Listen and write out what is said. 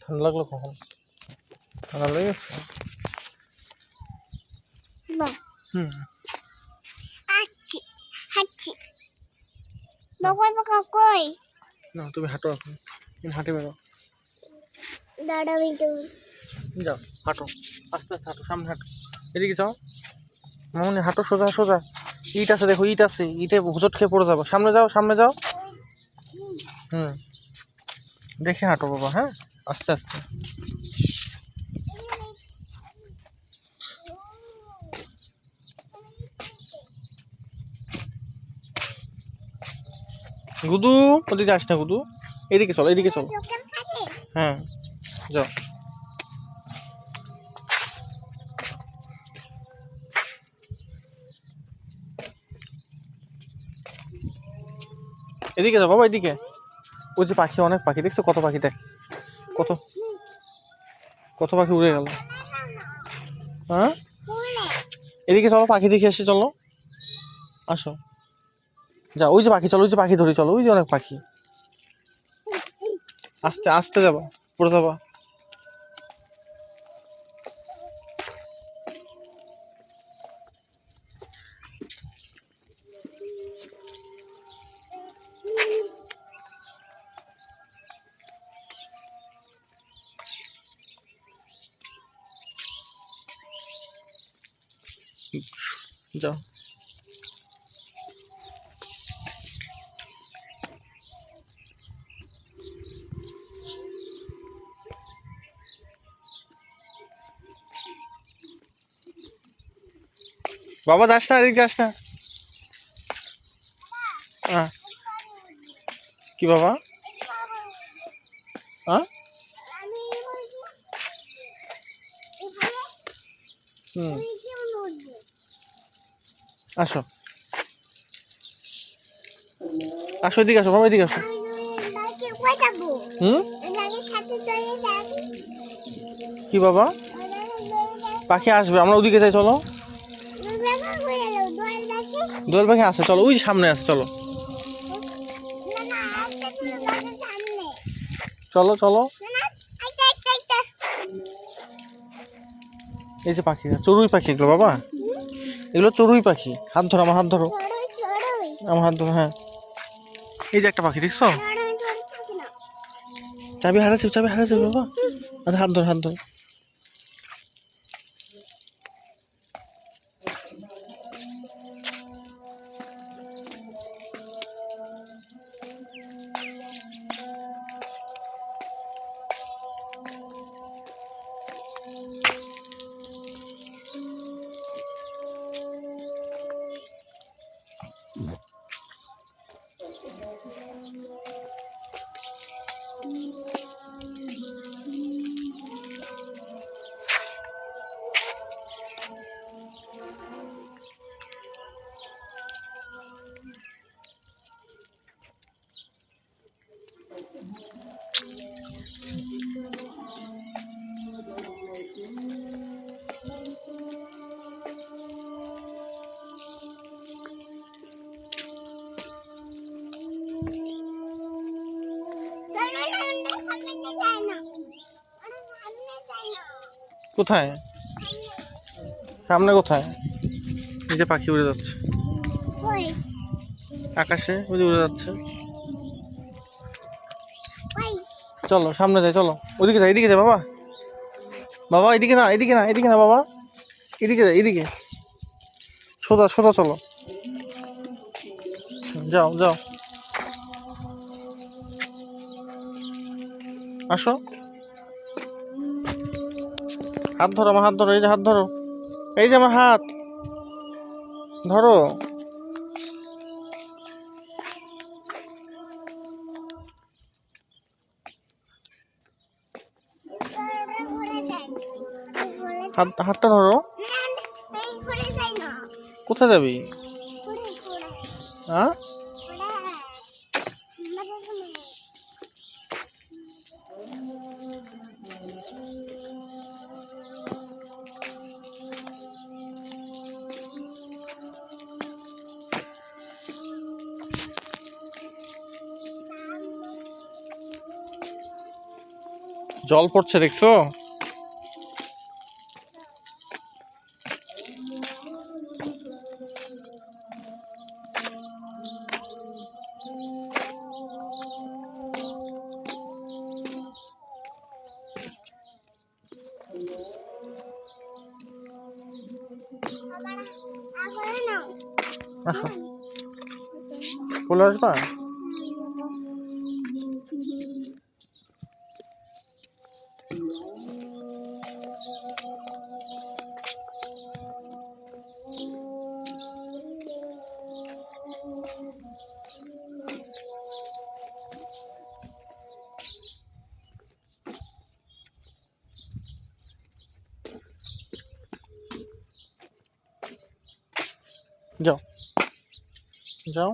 ঠান্ডা লাগল কখন? ঠান্ডা হুম। বকর বকর কই? না তুমি হাঁটো এখন। তুমি হাঁটে বেরো। দাদা বিটু যাও হাঁটো। আস্তে আস্তে হাঁটো সামনে হাঁটো। এদিকে যাও। মামনি হাঁটো সোজা সোজা। ইট আছে, দেখো, ইট আছে ইটে হুচট খেয়ে পড়ে যাব। সামনে যাও সামনে যাও। হুম। দেখে হাঁটো বাবা হ্যাঁ? আস্তে আস্তে। গুদু, ওদিকে আস না, গুদু। এদিকে চলো এদিকে চলো। হ্যাঁ যাও। এদিকে যা বাবা, এদিকে। ওই যে পাখি, অনেক পাখি, দেখছ কত পাখি, দেখ। কত কত পাখি উড়ে গেল। হ্যাঁ? এদিকে চলো, পাখি দেখে এসে চলো। আসো। যা ওই যে পাখি, চলো, ওই যে পাখি ধরি, চলো। ওই যে অনেক পাখি। আস্তে আস্তে যাবা, পড়ে যাবা। যাও। বাবা যাস না এদিকে যাস না। কি বাবা? হ্যাঁ হুম। আসো। আসো, এদিকে আসো বাবা এদিকে আসো। হুম? কি বাবা? পাখি আসবে, আমরা ওদিকে যাই, চলো। দোয়াল পাখি আছে, চলো, ওই সামনে আছে, চলো। চলো চলো। এই যে পাখি, চড়ুই পাখি এগুলো, বাবা। এগুলো চড়ুই পাখি। হাত ধরো আমার হাত ধরো। আমার হাত ধরো হ্যাঁ। এই যে একটা পাখি দেখছ? চাবি হারাচ্ছি চাবি হারাচ্ছি বাবা। আচ্ছা হাত ধরো হাত ধরো। কোথায়? সামনে কোথায়? এই যে পাখি উড়ে যাচ্ছে। আকাশে ওই উড়ে যাচ্ছে। চলো সামনে যাই চলো। ওদিকে যাই এদিকে যাই বাবা। বাবা এদিকে না এদিকে না এদিকে না বাবা। এদিকে যাই এদিকে। সোজা সোজা চলো। যাও যাও। আসো। হাত ধরো আমার হাত ধরো এই যে হাত ধরো। এই যে আমার হাত। ধরো। হাত হাতটা ধরো। কোথায় যাবি? হ্যাঁ? জল পড়ছে দেখছ? আসো। চলে আসবা? যাও যাও